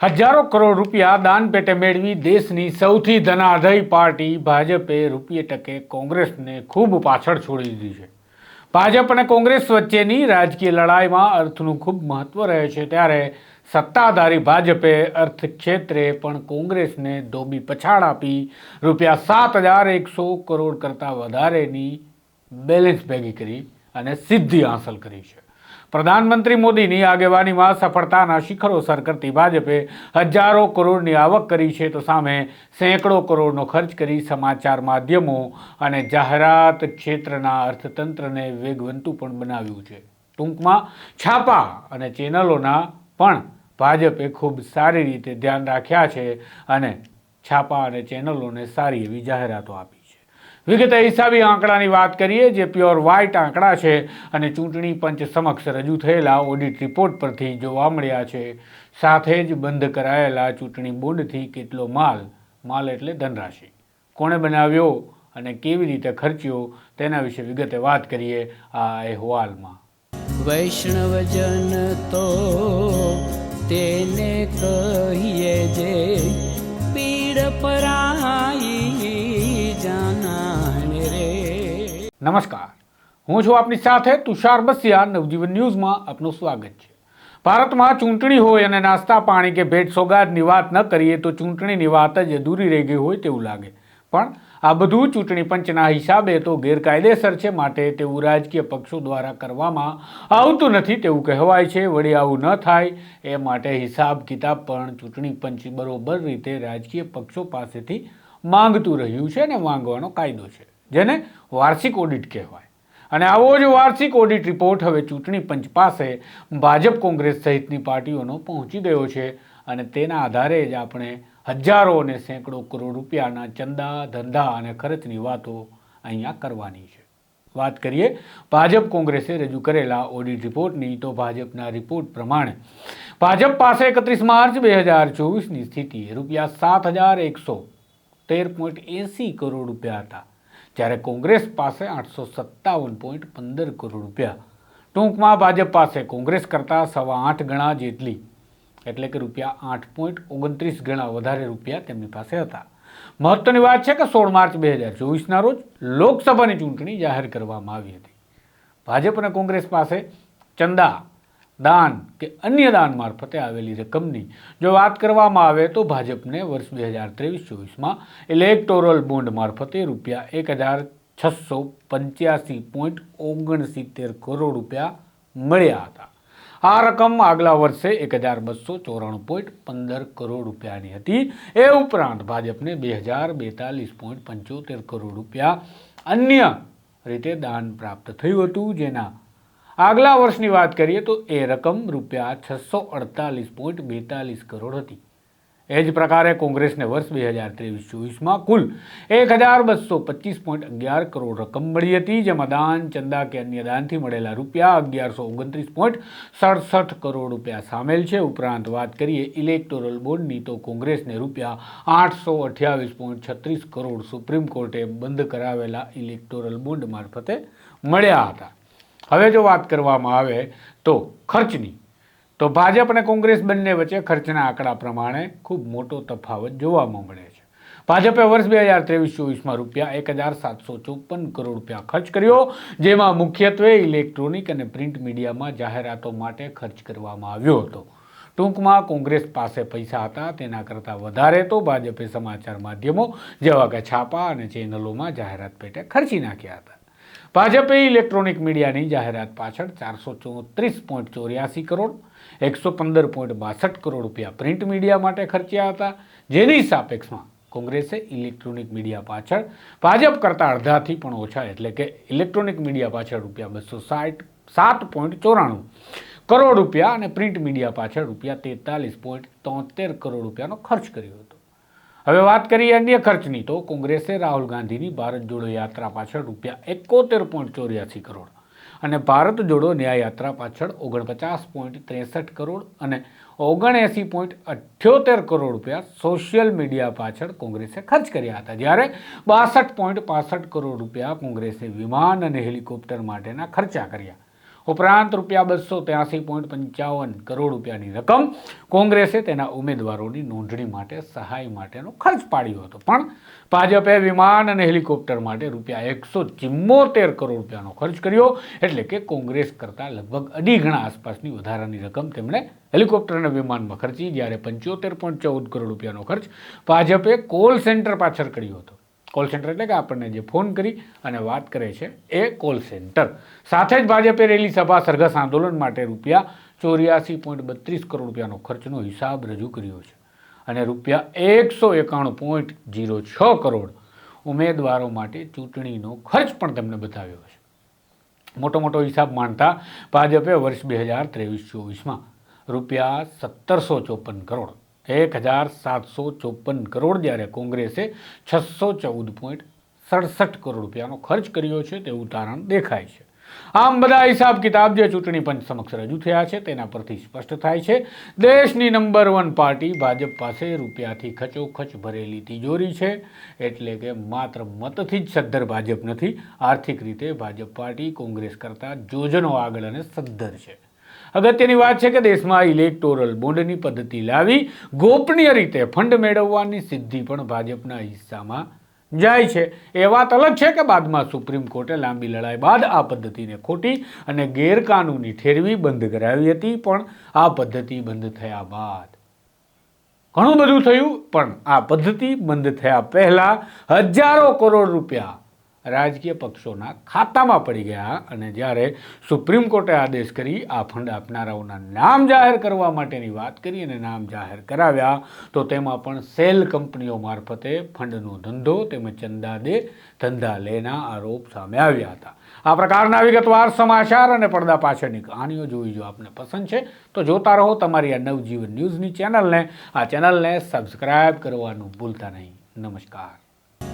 હજારો કરોડ રૂપિયા દાન પેટે મેળવી દેશની સૌથી ધનાધય પાર્ટી ભાજપે રૂપિયે ટકે કોંગ્રેસને ખૂબ પાછળ છોડી દીધી છે. ભાજપ અને કોંગ્રેસ વચ્ચેની રાજકીય લડાઈમાં અર્થનું ખૂબ મહત્વ રહે છે ત્યારે સત્તાધારી ભાજપે અર્થ ક્ષેત્રે પણ કોંગ્રેસને ધોબી પછાડ આપી રૂપિયા સાત હજાર એકસો કરોડ કરતાં વધારેની બેલેન્સ ભેગી કરી અને સિદ્ધિ હાંસલ કરી છે. પ્રધાનમંત્રી મોદીની આગેવાનીમાં સફળતાના શિખરો સર કરતી ભાજપે હજારો કરોડની આવક કરી છે. તો સામે સેંકડો કરોડનો ખર્ચ કરી સમાચાર માધ્યમો અને જાહેરાત ક્ષેત્રના અર્થતંત્રને વેગવંતું પણ બનાવ્યું છે. ટૂંકમાં છાપા અને ચેનલોના પણ ભાજપે ખૂબ સારી રીતે ધ્યાન રાખ્યા છે અને છાપા અને ચેનલોને સારી એવી જાહેરાતો આપી. વિગતે હિસાબી આંકડાની વાત કરીએ, જે પ્યોર વ્હાઇટ આંકડા છે અને ચૂંટણી પંચ સમક્ષ રજૂ થયેલા ઓડિટ રિપોર્ટ પરથી જોવા મળ્યા છે. સાથે જ બંધ કરાયેલા ચૂંટણી બોર્ડથી કેટલો માલ માલ એટલે ધનરાશિ. કોણે બનાવ્યો અને કેવી રીતે ખર્ચ્યો તેના વિશે વિગતે વાત કરીએ આ અહેવાલમાં. વૈષ્ણવજન તો તેને કહીએ જે પીડ પરાઈ નમસ્કાર. હું છું આપની સાથે તુષાર બસિયા. નવજીવન ન્યૂઝમાં આપનું સ્વાગત છે. ભારતમાં ચૂંટણી હોય અને નાસ્તા પાણી કે ભેટ સોગાદની વાત ન કરીએ તો ચૂંટણીની વાત જ અધૂરી રહી ગઈ હોય તેવું લાગે. પણ આ બધું ચૂંટણી પંચના હિસાબે તો ગેરકાયદેસર છે માટે તેવું રાજકીય પક્ષો દ્વારા કરવામાં આવતું નથી તેવું કહેવાય છે. વળી આવું ન થાય એ માટે હિસાબ કિતાબ પણ ચૂંટણી પંચ બરોબર રીતે રાજકીય પક્ષો પાસેથી માંગતું રહ્યું છે અને માંગવાનો કાયદો છે. જેને વાર્ષિક ઓડિટ કહેવાય. અને આવો જ વાર્ષિક ઓડિટ રિપોર્ટ હવે ચૂંટણી પંચ પાસે ભાજપ કોંગ્રેસ સહિતની પાર્ટીઓનો પહોંચી ગયો છે અને તેના આધારે જ આપણે હજારો અને સેંકડો કરોડ રૂપિયાના ચંદા, ધંધા અને ખર્ચની વાતો અહીંયા કરવાની છે. વાત કરીએ ભાજપ કોંગ્રેસે રજૂ કરેલા ઓડિટ રિપોર્ટની, તો ભાજપના રિપોર્ટ પ્રમાણે ભાજપ પાસે એકત્રીસ માર્ચ બે હજાર ચોવીસની સ્થિતિએ રૂપિયા સાત હજાર એકસો તેર પોઈન્ટ એંસી કરોડ રૂપિયા હતા. જ્યારે કોંગ્રેસ પાસે આઠસો સત્તાવન પોઈન્ટ પંદર કરોડ રૂપિયા. ટૂંકમાં ભાજપ પાસે કોંગ્રેસ કરતાં સવા આઠ ગણા જેટલી. એટલે કે રૂપિયા આઠ પોઈન્ટ ઓગણત્રીસ ગણા વધારે રૂપિયા તેમની પાસે હતા. મહત્વની વાત છે કે સોળ માર્ચ બે હજાર ચોવીસના રોજ લોકસભાની ચૂંટણી જાહેર કરવામાં આવી હતી. ભાજપ અને કોંગ્રેસ પાસે ચંદા દાન કે અન્ય દાન મારફતે આવેલી રકમની જો વાત કરવામાં આવે તો ભાજપને વર્ષ બે હજાર ત્રેવીસ ચોવીસમાં ઇલેક્ટોરલ બોન્ડ મારફતે રૂપિયા એક હજાર છસો પંચ્યાસી પોઈન્ટ ઓગણસિત્તેર કરોડ રૂપિયા મળ્યા હતા. આ રકમ આગલા વર્ષે એક હજાર બસો ચોરાણું પોઈન્ટ પંદર કરોડ રૂપિયાની હતી. એ ઉપરાંત ભાજપને બે હજાર બેતાલીસ પોઈન્ટ પંચોતેર કરોડ રૂપિયા અન્ય રીતે દાન પ્રાપ્ત થયું હતું, જેના આગલા વર્ષની વાત કરીએ તો એ રકમ રૂપિયા છસો અડતાલીસ પોઈન્ટ બેતાલીસ કરોડ હતી. એ જ પ્રકારે કોંગ્રેસને વર્ષ બે હજાર ત્રેવીસ ચોવીસમાં કુલ એક હજાર બસો પચીસ પોઈન્ટ અગિયાર કરોડ રકમ મળી હતી, જેમાં દાન, ચંદા કે અન્ય દાનથી મળેલા રૂપિયા અગિયારસો ઓગણત્રીસ પોઈન્ટ સડસઠ કરોડ રૂપિયા સામેલ છે. ઉપરાંત વાત કરીએ ઇલેક્ટોરલ બોર્ડની, તો કોંગ્રેસને રૂપિયા આઠસો અઠ્યાવીસ પોઈન્ટ છત્રીસ કરોડ સુપ્રીમ કોર્ટે બંધ કરાવેલા ઇલેક્ટોરલ બોન્ડ મારફતે મળ્યા હતા. હવે જો વાત કરવામાં આવે તો ખર્ચની, તો ભાજપ અને કોંગ્રેસ બંને વચ્ચે ખર્ચના આંકડા પ્રમાણે ખૂબ મોટો તફાવત જોવામાં મળે છે. ભાજપે વર્ષ બે હજાર ત્રેવીસ ચોવીસમાં રૂપિયા એક હજાર સાતસો ચોપન કરોડ રૂપિયા ખર્ચ કર્યો, જેમાં મુખ્યત્વે ઇલેક્ટ્રોનિક અને પ્રિન્ટ મીડિયામાં જાહેરાતો માટે ખર્ચ કરવામાં આવ્યો હતો. ટૂંકમાં કોંગ્રેસ પાસે પૈસા હતા, તેના કરતાં વધારે તો ભાજપે સમાચાર માધ્યમો જેવા કે છાપા અને ચેનલોમાં જાહેરાત પેટે ખર્ચી નાખ્યા હતા. ભાજપે ઇલેક્ટ્રોનિક મીડિયાની જાહેરાત પાછળ ચારસો ચોત્રીસ પોઈન્ટ ચોર્યાસી કરોડ, એકસો પંદર પોઈન્ટ બાસઠ કરોડ રૂપિયા પ્રિન્ટ મીડિયા માટે ખર્ચ્યા હતા. જેની સાપેક્ષમાં કોંગ્રેસે ઇલેક્ટ્રોનિક મીડિયા પાછળ ભાજપ કરતાં અડધાથી પણ ઓછા, એટલે કે ઇલેક્ટ્રોનિક મીડિયા પાછળ રૂપિયા બસો સાઠ, સાત પોઈન્ટ ચોરાણું કરોડ રૂપિયા અને પ્રિન્ટ મીડિયા પાછળ રૂપિયા તેતાલીસ પોઈન્ટ તોતેર કરોડ રૂપિયાનો ખર્ચ કર્યો હતો. હવે વાત કરીએ અન્ય ખર્ચની તો કોંગ્રેસે રાહુલ ગાંધીની ભારત જોડો યાત્રા પાછળ રૂપિયા એકોતેર પોઈન્ટ ચોર્યાસી કરોડ અને ભારત જોડો ન્યાય યાત્રા પાછળ ઓગણપચાસ પોઈન્ટ ત્રેસઠ કરોડ અને ઓગણએંસી પોઈન્ટ અઠ્યોતેર કરોડ રૂપિયા સોશિયલ મીડિયા પાછળ કોંગ્રેસે ખર્ચ કર્યા હતા. જ્યારે બાસઠ પોઈન્ટ પાસઠ કરોડ રૂપિયા કોંગ્રેસે વિમાન અને હેલિકોપ્ટર માટેના ખર્ચા કર્યા. ઉપરાંત રૂપિયા બસો ત્યાસી પોઈન્ટ પંચાવન કરોડ રૂપિયાની રકમ કોંગ્રેસે તેના ઉમેદવારોની નોંધણી માટે સહાય માટેનો ખર્ચ પાડ્યો હતો. પણ ભાજપે વિમાન અને હેલિકોપ્ટર માટે રૂપિયા એકસો ચિમ્મોતેર કરોડ રૂપિયાનો ખર્ચ કર્યો એટલે કે કોંગ્રેસ કરતાં લગભગ અઢી ગણા આસપાસની વધારાની રકમ તેમણે હેલિકોપ્ટર અને વિમાનમાં ખર્ચી, જ્યારે પંચોતેર પોઈન્ટ ચૌદ કરોડ રૂપિયાનો ખર્ચ ભાજપે કોલ સેન્ટર પાછળ કર્યો હતો. કોલ સેન્ટર એટલે કે આપણને જે ફોન કરી અને વાત કરે છે એ કોલ સેન્ટર સાથે જ ભાજપે રેલી સભા સરઘસ આંદોલન માટે રૂપિયા ચોર્યાસી પોઈન્ટ બત્રીસ કરોડ રૂપિયાનો ખર્ચનો હિસાબ રજૂ કર્યો છે અને રૂપિયા એકસો એકાણું પોઈન્ટ જીરો છ કરોડ ઉમેદવારો માટે ચૂંટણીનો ખર્ચ પણ તેમને બતાવ્યો છે. મોટો મોટો હિસાબ માનતા ભાજપે વર્ષ બે હજાર ત્રેવીસ ચોવીસમાં રૂપિયા સત્તરસો ચોપન કરોડ એક હજાર સાતસો ચોપન કરોડ જ્યારે કોંગ્રેસે છસો ચૌદ પોઈન્ટ સડસઠ કરોડ રૂપિયાનો ખર્ચ કર્યો છે તેવું તારણ દેખાય છે. આમ બધા હિસાબ કિતાબ જે ચૂંટણી પંચ સમક્ષ રજૂ થયા છે તેના પરથી સ્પષ્ટ થાય છે, દેશની નંબર વન પાર્ટી ભાજપ પાસે રૂપિયાથી ખચોખચ ભરેલી તિજોરી છે, એટલે કે માત્ર મતથી જ સદ્ધર ભાજપ નથી, આર્થિક રીતે ભાજપ પાર્ટી કોંગ્રેસ કરતાં જોજનો આગળ અને સદ્ધર છે. અગત્યની વાત છે કે દેશમાં ઇલેક્ટોરલ બોન્ડની પદ્ધતિ લાવી ગોપનીય રીતે ફંડ મેળવવાની સિદ્ધિ પણ ભાજપના હિસ્સામાં જાય છે. એ વાત અલગ છે કે બાદમાં સુપ્રીમ કોર્ટે લાંબી લડાઈ બાદ આ પદ્ધતિને ખોટી અને ગેરકાનૂની ઠેરવી બંધ કરાવી હતી, પણ આ પદ્ધતિ બંધ થયા બાદ. ઘણું બધું થયું, પણ આ પદ્ધતિ બંધ થયા પહેલા હજારો કરોડ રૂપિયા રાજકીય પક્ષોના ખાતામાં પડી ગયા અને જ્યારે સુપ્રીમ કોર્ટે આદેશ કરી આ ફંડ આપનારાઓના નામ જાહેર કરવા માટેની વાત કરી અને નામ જાહેર કરાવ્યા, તો તેમાં પણ સેલ કંપનીઓ મારફતે ફંડનો ધંધો તેમજ ચંદા દે ધંધા લેના આરોપ સામે આવ્યા હતા. આ પ્રકારના વિગતવાર સમાચાર અને પડદા પાછળની કહાનીઓ જોઈ જો આપને પસંદ છે, તો જોતા રહો તમારી આ નવજીવન ન્યૂઝની ચેનલને. આ ચેનલને સબસ્ક્રાઈબ કરવાનું ભૂલતા નહીં. નમસ્કાર.